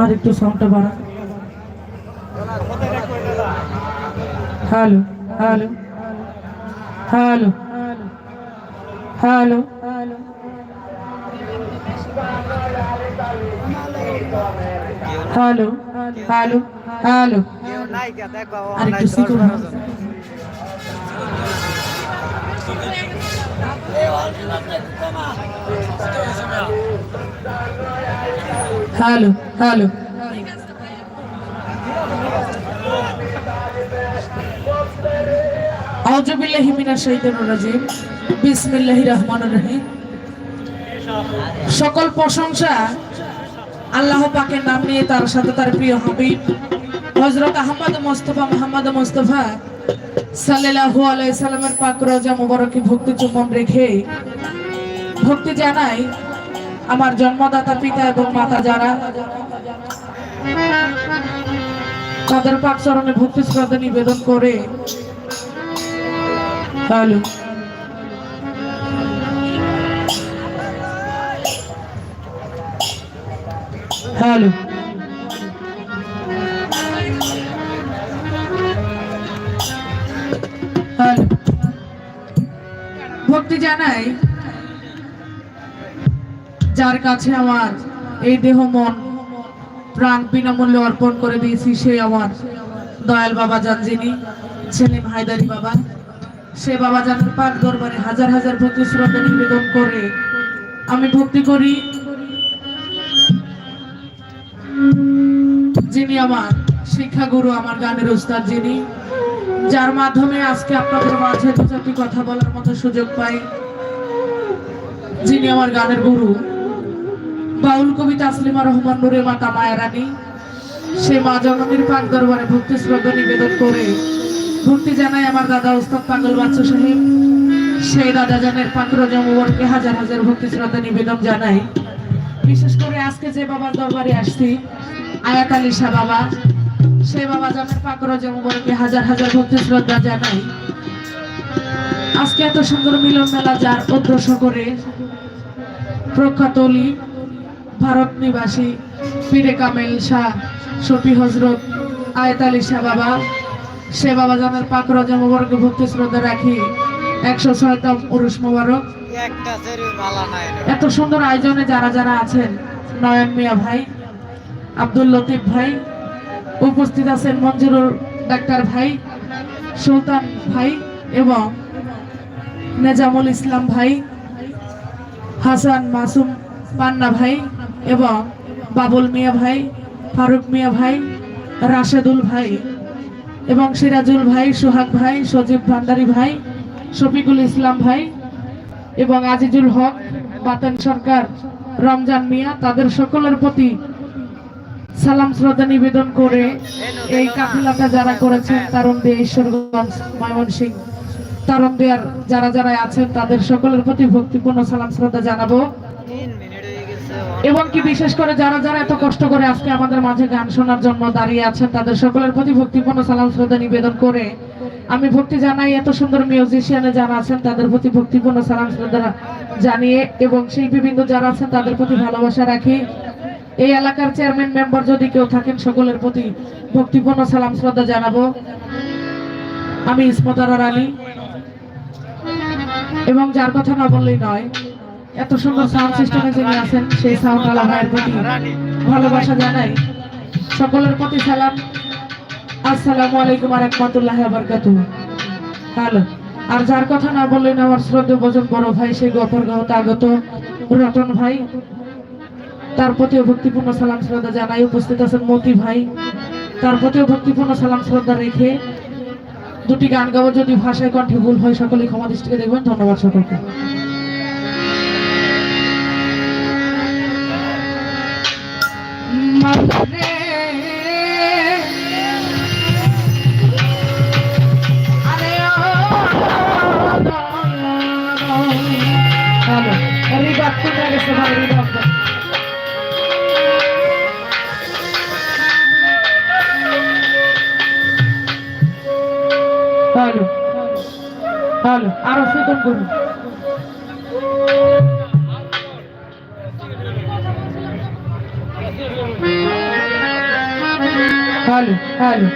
আর একটু সাউন্ডটা বাড়া hello hello hello hello hello hello hello আর একটু শিখুন হ্যালো হ্যালো আউযুবিল্লাহি মিনাশ শাইতানির রাজিম। বিসমিল্লাহির রহমানির রহিম। সকল প্রশংসা আল্লাহ পাকের নাম নিয়ে তার সাথে তার প্রিয় হাবিব। হযরত আহমদ মুস্তাফা, মুহাম্মদ মুস্তাফা সাল্লাল্লাহু আলাইহি সাল্লামের পাক রওজা মুবারকে ভক্তি চুম্বন রেখে ভক্তি জানাই আমার জন্মদাতা পিতা এবং মাতা যারা তাদের পাক চরণে ভক্তি শ্রদ্ধা নিবেদন করে হ্যালো হ্যালো ভক্তি জানাই যার কাছে আমার এই দেহ মন, প্রাণ বিনামূল্যে অর্পণ করে দিয়েছি, সেই আমার দয়াল বাবা যান যিনি ছেলেম হায়দারি বাবা, সে বাবা জানের পাক দরবারে হাজার হাজার ভক্তি শ্রদ্ধা নিবেদন করে আমি ভক্তি করি। যিনি আমার শিক্ষাগুরু, আমার গানের উস্তাদ যিনি যার মাধ্যমে আজকে আপনাদের মাঝে দু চারটি কথা বলার মতো সুযোগ পাই। যিনি আমার গানের গুরু। বাউল কবি তাসলিমা রহমান নুরে মাতা মায়া রানী সে মা জননীর পাক দরবারে ভক্তি শ্রদ্ধা নিবেদন করে ভক্তি জানায় আমার দাদা উস্তাদ পাগল বাচ্চু সাহেব। সেই দাদা জানের পাত্র জমবরকে হাজার হাজার ভক্তি শ্রদ্ধা নিবেদন জানাই। বিশেষ করে আজকে যে বাবার দরবারে আসছি, আয়াত আলী শাহ বাবা। সেই বাবা জানের পাকর জমবরকে হাজার হাজার ভক্তি শ্রদ্ধা জানাই। আজকে এত সুন্দর মিলন মেলা যার উদ্দেশ্য করে প্রখ্যাত ভারত নিবাসী পীরে কামেল শাহ শফি হজরত আয়ত আলী শাহ বাবা। সে বাবা জানের পাক রজা মোবারকে ভক্তি শ্রদ্ধা রাখি। একশো ছয়তম উরুস মোবারক। এত সুন্দর আয়োজনে যারা যারা আছেন নয়ন মিয়া ভাই আব্দুল লতিফ ভাই উপস্থিত আছেন মঞ্জুরুল ডাক্তার ভাই, সুলতান ভাই এবং নেজামুল ইসলাম ভাই, হাসান মাসুম পান্না ভাই এবং বাবুল মিয়া ভাই, ফারুক মিয়া ভাই, রাশেদুল ভাই এবং সিরাজুল ভাই, সোহাগ ভাই, সজীব ভান্ডারী ভাই, শফিকুল ইসলাম ভাই এবং আজিজুল হক, বাতেন সরকার, রমজান মিয়া, তাদের সকলের প্রতি সালাম শ্রদ্ধা নিবেদন করে এই কাফিলাটা যারা করেছেন তারুণ দিয়ে ঈশ্বরগঞ্জ ময়মনসিং তারুণ দেয়ার যারা যারা আছেন, তাদের সকলের প্রতি ভক্তিপূর্ণ সালাম শ্রদ্ধা জানাব। এবং কি বিশেষ করে যারা যারা এত কষ্ট করে আজকে আমাদের মাঝে গান শোনার জন্য দাঁড়িয়ে আছেন, তাদের সকলের প্রতি ভক্তিপূর্ণ সালাম শ্রদ্ধা নিবেদন করে আমি ভক্তি জানাই এত সুন্দর মিউজিশিয়ানে যারা আছেন, তাদের প্রতি ভক্তিপূর্ণ সালাম শ্রদ্ধা জানিয়ে এবং শিল্পীবৃন্দ যারা আছেন, তাদের প্রতি ভালোবাসা রাখি। এই এলাকার চেয়ারম্যান, মেম্বার যদি কেউ থাকেন, সকলের প্রতি ভক্তিপূর্ণ সালাম, শ্রদ্ধা জানাব। আমি ইসমতার আলী। এবং যার কথা না বললেই নয়, এত সুন্দর সাউন্ড সিস্টেমে যিনি আছেন, সেই সাউন্ড আলা ভাইয়ের প্রতি ভালোবাসা জানাই। সকলের প্রতি সালাম। আসসালামু আলাইকুম আর রহমতুল্লাহ বরকাত হ্যালো। আর যার কথা না বললেন আমার শ্রদ্ধা ভোজন বড় ভাই, সেই গপর গাঁত আগত রতন ভাই। তার প্রতিও ভক্তিপূর্ণ সালাম শ্রদ্ধা জানাই। উপস্থিত আছেন মতি ভাই। তার প্রতিও ভক্তিপূর্ণ সালাম শ্রদ্ধা রেখে দুটি গান গাবো। যদি ভাষায় কণ্ঠে ভুল হয় সকলে ক্ষমা দৃষ্টিকে দেখবেন। ধন্যবাদ সকলকে। তাহলে আরও সুতন করুন। Hello hello.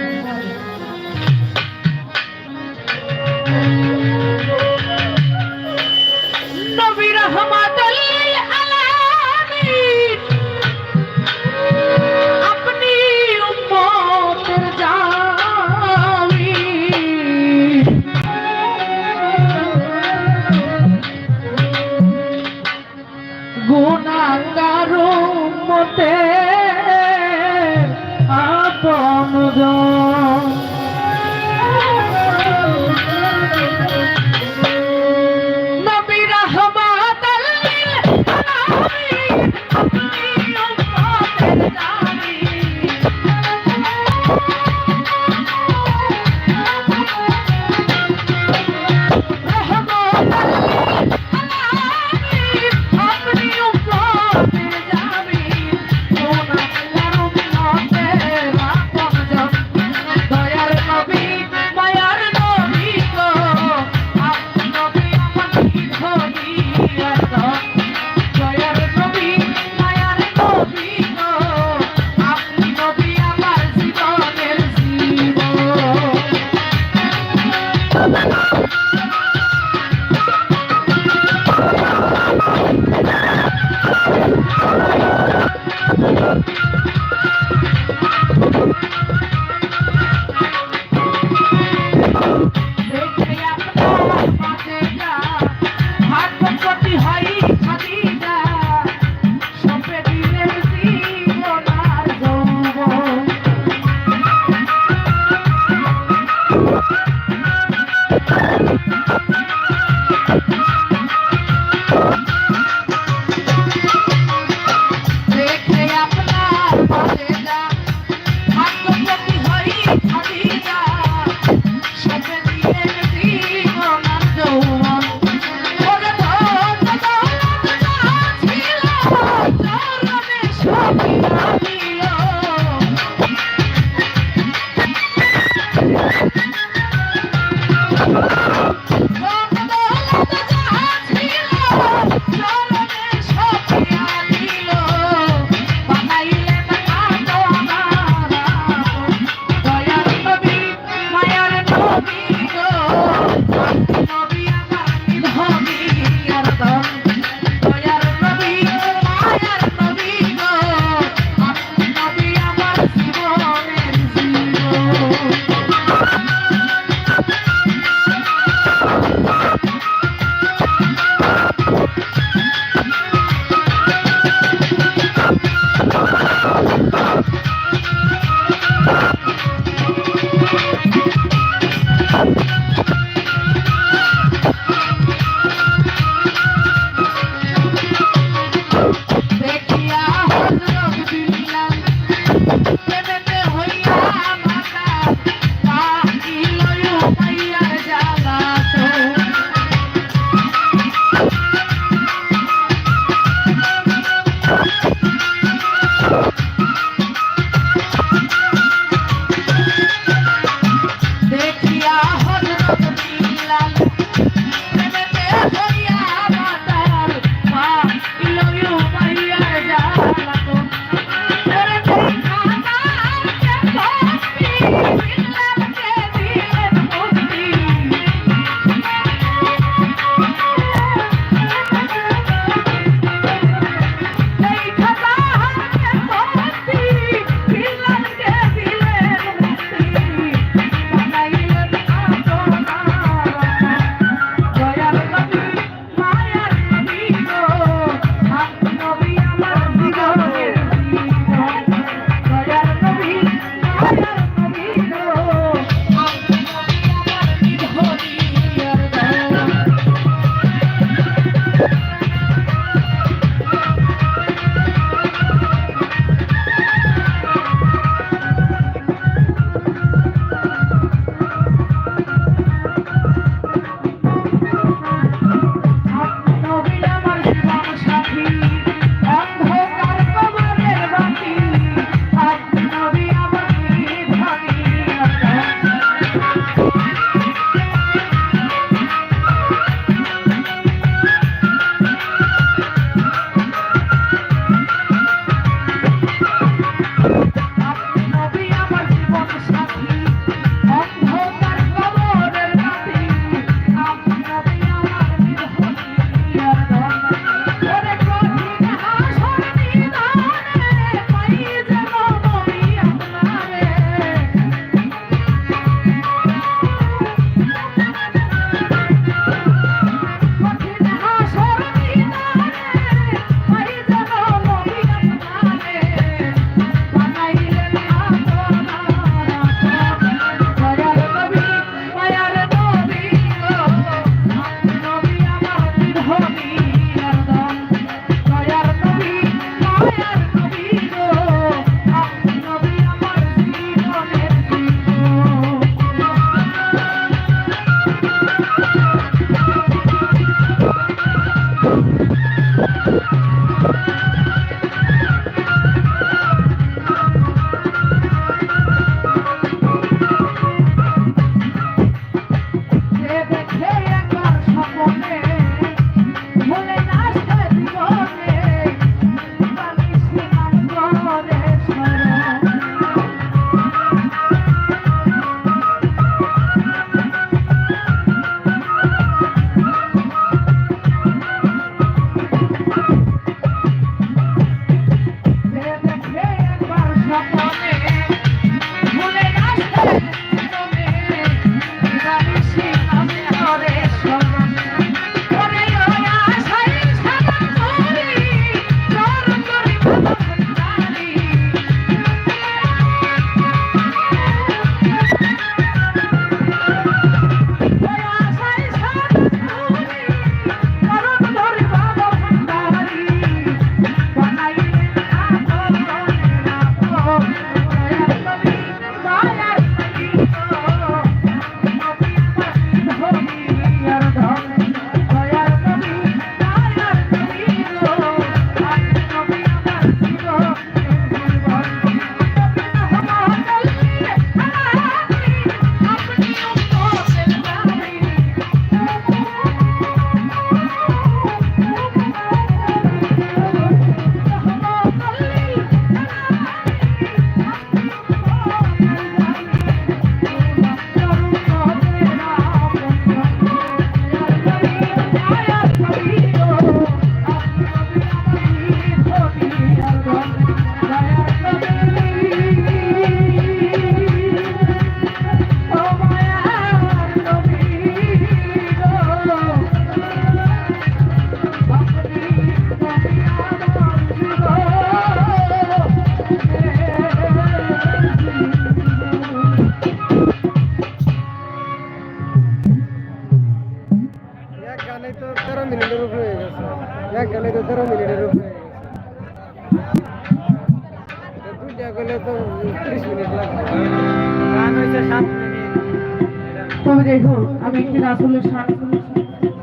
যাই হোক আমি একটি রাসুলের শান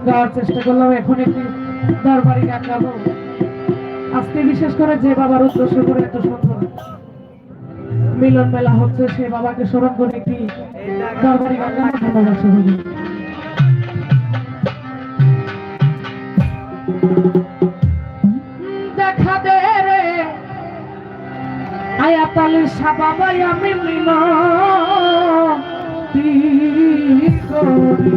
গাওয়ার চেষ্টা করলাম, এখন একটি দরবারি গান গাবো। আজকে বিশেষ করে যে বাবার উদ্দেশ্য করে এত সুন্দর মিলন মেলা হচ্ছে, সে বাবাকে স্মরণ করে একটি দরবারি গান গাবো, ধন্যবাদ সবাইকে। দেখা দে রে, আয়াতালি সাবাবাই আমি মিল করি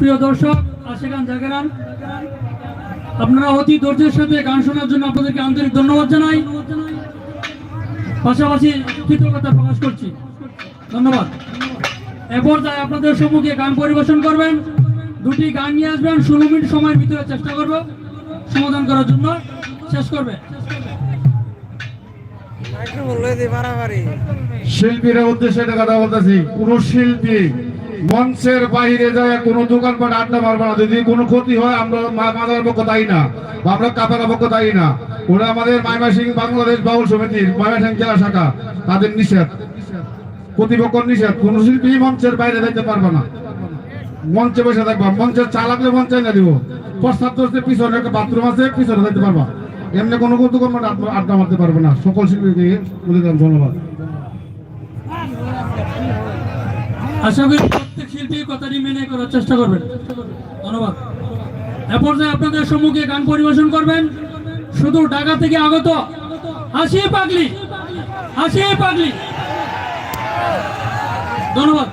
সুপ্রিয় দর্শক আশেখান জাগেরান আপনারা অতি ধৈর্যের সাথে গান শোনার জন্য আপনাদেরকে আন্তরিক ধন্যবাদ জানাই। পাশাপাশি কৃতজ্ঞতা প্রকাশ করছি। ধন্যবাদ। এরপর তাই আপনাদের সম্মুখে গান পরিবেশন করবেন। দুটি গান নিয়ে আসবেন। ষোলো মিনিট সময়ের ভিতরে চেষ্টা করব সমাধান করার জন্য। শেষ করবে। বাড়াবাড়ি। উদ্দেশ্যে কথা বলতেছি। কোন শিল্পী মঞ্চের বাইরে যায়, কোনো দোকানপাট আড্ডা মারবে না। যদি কোনো ক্ষতি হয়, আমরা মাদার পক্ষ দায়ী না, বা আমরা কাপার পক্ষ দায়ী না। ওরা আমাদের মাইমাসিং বাংলাদেশ বাউল সমিতির ময়মাসিং জেলা শাখা, তাদের নিষেধ। কর্তৃপক্ষ নিষেধ। কোন শিল্পী মঞ্চের বাইরে যাইতে পারবে না। মঞ্চে বসে থাকবা। মঞ্চের চা লাগলে মঞ্চে না দিব। প্রস্তাব করতে পিছনে একটা বাথরুম আছে, পিছনে যাইতে পারবা। এমনি কোনো দোকানপাট আড্ডা- মারতে পারবে না। সকল শিল্পীকে বলে ধন্যবাদ। আশা করি প্রত্যেক শিল্পী কথাটি মেনে করার চেষ্টা করবেন। ধন্যবাদ। এ পর্যায়ে আপনাদের সম্মুখে গান পরিবেশন করবেন। শুধু ঢাকা থেকে আগত হাসি পাগলি হাসি পাগলি। ধন্যবাদ।